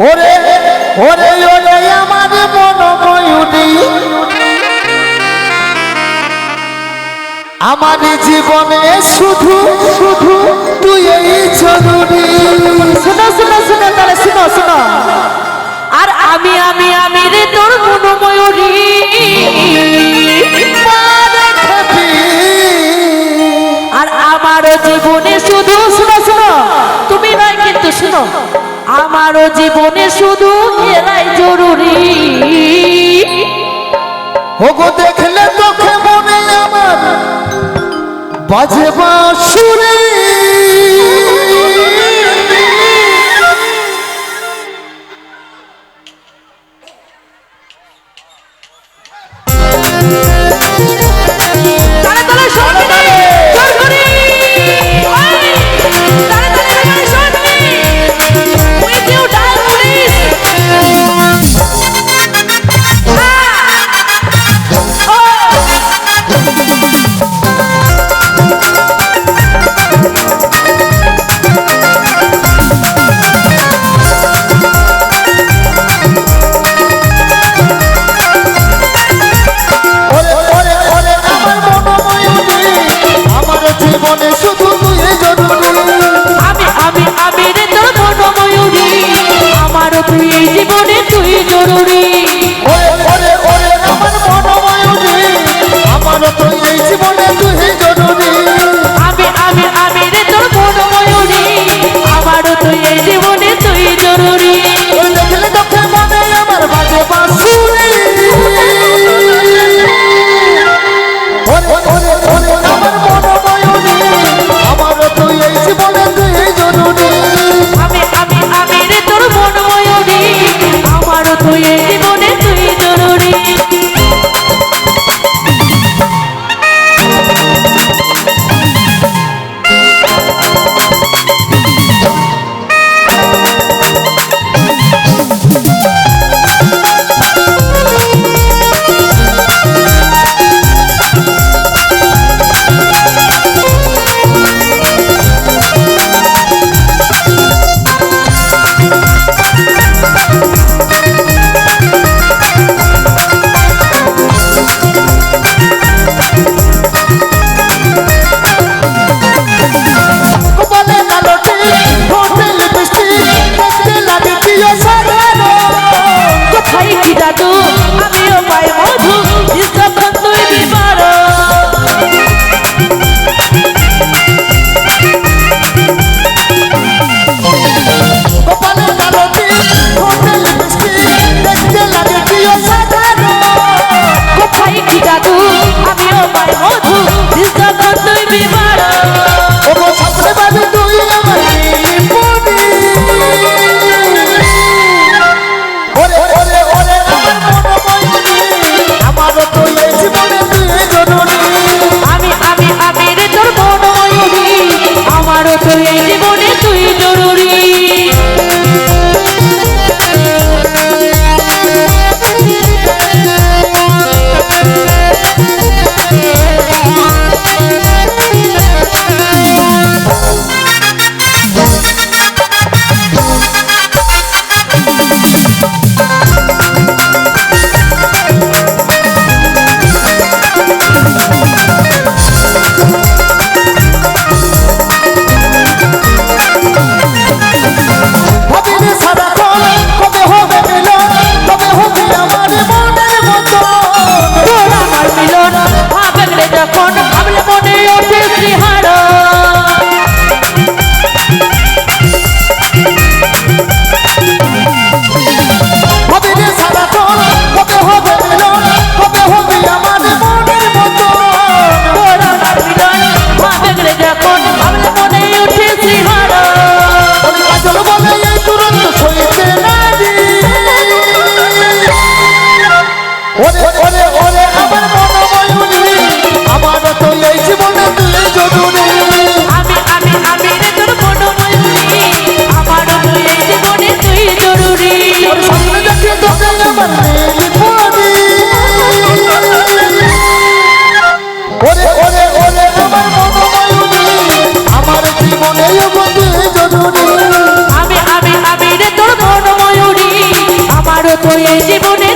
ওরে ওরে ওরে আমার মন ময়ূরী আমার জীবনে শুধু শুধু কারও জীবনে শুধু খেলাই জরুরি। ওগো দেখলে তোকে মনে আমার বাজে বা সুরে জন্ম জরুরি। আমি আমি আমি রে তোর মন ময়ূরী আমারও তো এই জীবনে